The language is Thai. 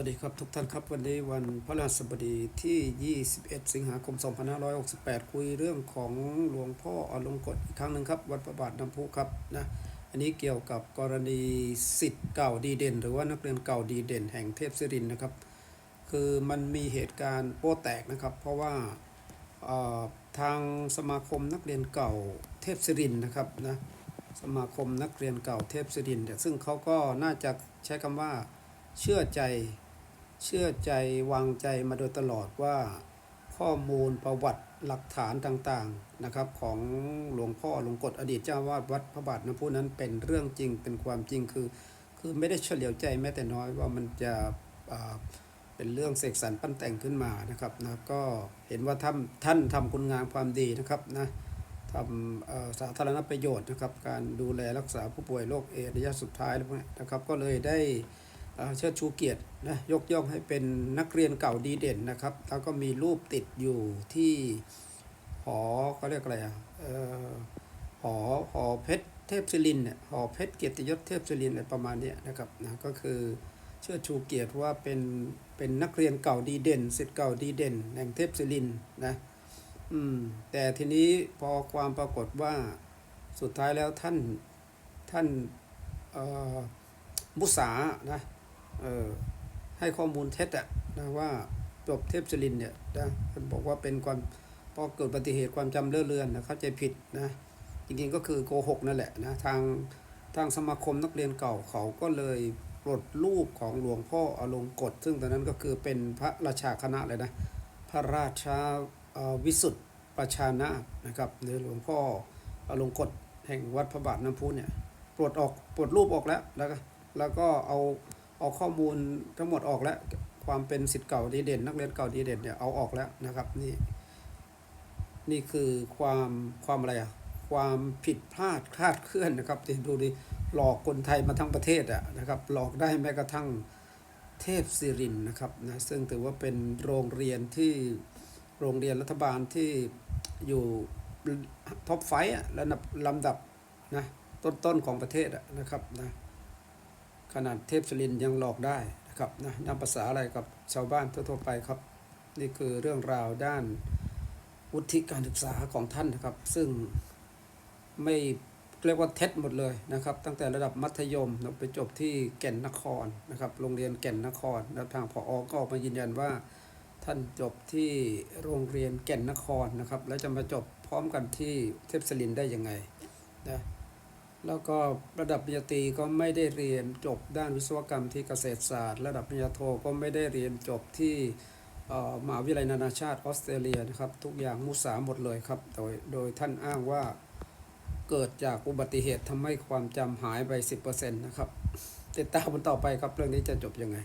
วัสดีครับทุกท่านครับวันนี้วันพระราชบดีที่ 21 สิงหาคม 2568 คุยเรื่องของหลวงพ่ออลงกฎอีกครั้งหนึ่งครับ วัดประบาทน้ำพุครับนะอันนี้เกี่ยวกับกรณีสิทธิ์เก่าดีเด่น หรือว่านักเรียนเก่าดีเด่น แห่งเทพศิรินนะครับ คือมันมีเหตุการณ์โป้แตกนะครับ เพราะว่าทางสมาคมนักเรียนเก่าเทพศิรินนะครับนะสมาคมนักเรียนเก่าเทพศิรินเนี่ยซึ่งเขาก็น่าจะใช้คำว่าเชื่อใจ เชื่อใจวางใจมาโดยตลอดว่าข้อมูลประวัติหลักฐานต่างๆนะครับ ของหลวงพ่อหลวงกฎอดีตเจ้าวาดวัดพระบาทน้ำพุนั้นเป็นเรื่องจริงเป็นความจริงคือ คือไม่ได้เฉลียวใจแม้แต่น้อยว่ามันจะเป็นเรื่องเสกสรรปั้นแต่งขึ้นมานะครับนะก็เห็นว่าท่านท่านทำคุณงามความดีนะครับนะทำสาธารณประโยชน์นะครับ การดูแลรักษาผู้ป่วยโรคเอดระยะสุดท้ายแล้วพวกนี้นะครับก็เลยได้ เอ่อชิดชูเกียรตินะยกย่องให้เป็นนักเรียนเก่าดีเด่นนะครับ แล้วก็มีรูปติดอยู่ที่หอเขาเรียกอะไรอะห่อหอหอเพชรเทพศิรินเนี่ยหอเพชรเกียรติยศเทพศิรินอะไรประมาณนี้นะครับนะก็คือเชิดชูเกียรติว่าเป็นเป็นนักเรียนเก่าดีเด่นสิทธิ์เก่าดีเด่นแห่งเทพศิรินนะอืมแต่ทีนี้พอความปรากฏว่าสุดท้ายแล้วท่านท่านมุสานะ เออให้ข้อมูลเท็จอะนะว่าจบเทพจรินเนี่ยนะมันบอกว่าเป็นความพอเกิดอุบัติเหตุความจำเลื่อนเลือนนะเข้าใจผิดนะจริงๆก็คือโกหกนั่นแหละนะทางทางสมาคมนักเรียนเก่าเขาก็เลยปลดรูปของหลวงพ่ออลงกฎซึ่งตอนนั้นก็คือเป็นพระราชาคณะเลยนะพระราชาวิสุทธิประชานาถนะครับหรือหลวงพ่ออลงกฎแห่งวัดพระบาทน้ำพุเนี่ยปลดออกปลดรูปออกแล้วแล้วก็แล้วก็เอา เอาข้อมูลทั้งหมดออกแล้ว ความเป็นสิทธิ์เก่าดีเด่น นักเรียนเก่าดีเด่นเนี่ยเอาออกแล้วนะครับนี่นี่คือความความอะไรอะความผิดพลาดคลาดเคลื่อนนะครับที่ดูดิหลอกคนไทยมาทั้งประเทศอะนะครับหลอกได้แม้กระทั่งเทพศิรินนะครับนะซึ่งถือว่าเป็นโรงเรียนที่โรงเรียนรัฐบาลที่อยู่ท็อปไฟว์อะระดับลำดับนะต้นๆของประเทศอะนะครับนะ ขนาดเทพสลินยังหลอกได้นะครับนะนำภาษาอะไรกับชาวบ้านทั่วๆไปครับ นี่คือเรื่องราวด้านวุฒิการศึกษาของท่านนะครับ ซึ่งไม่เรียกว่าเท็จหมดเลยนะครับ ตั้งแต่ระดับมัธยมไปจบที่แก่นนครนะครับ โรงเรียนแก่นนครแล้วทางผอก็ออกมายืนยันว่า ท่านจบที่โรงเรียนแก่นนครนะครับ แล้วจะมาจบพร้อมกันที่เทพสลินได้ยังไงนะ แล้วก็ระดับปริญญาตรีก็ไม่ได้เรียนจบด้านวิศวกรรมที่เกษตรศาสตร์ ระดับปริญญาโทก็ไม่ได้เรียนจบที่มหาวิทยาลัยนานาชาติออสเตรเลียนะครับ ทุกอย่างมุสาหมดเลยครับ โดยโดยท่านอ้างว่าเกิดจากอุบัติเหตุทำให้ความจำหายไป 10%นะครับ ติดตามมันต่อไปครับเรื่องนี้จะจบยังไง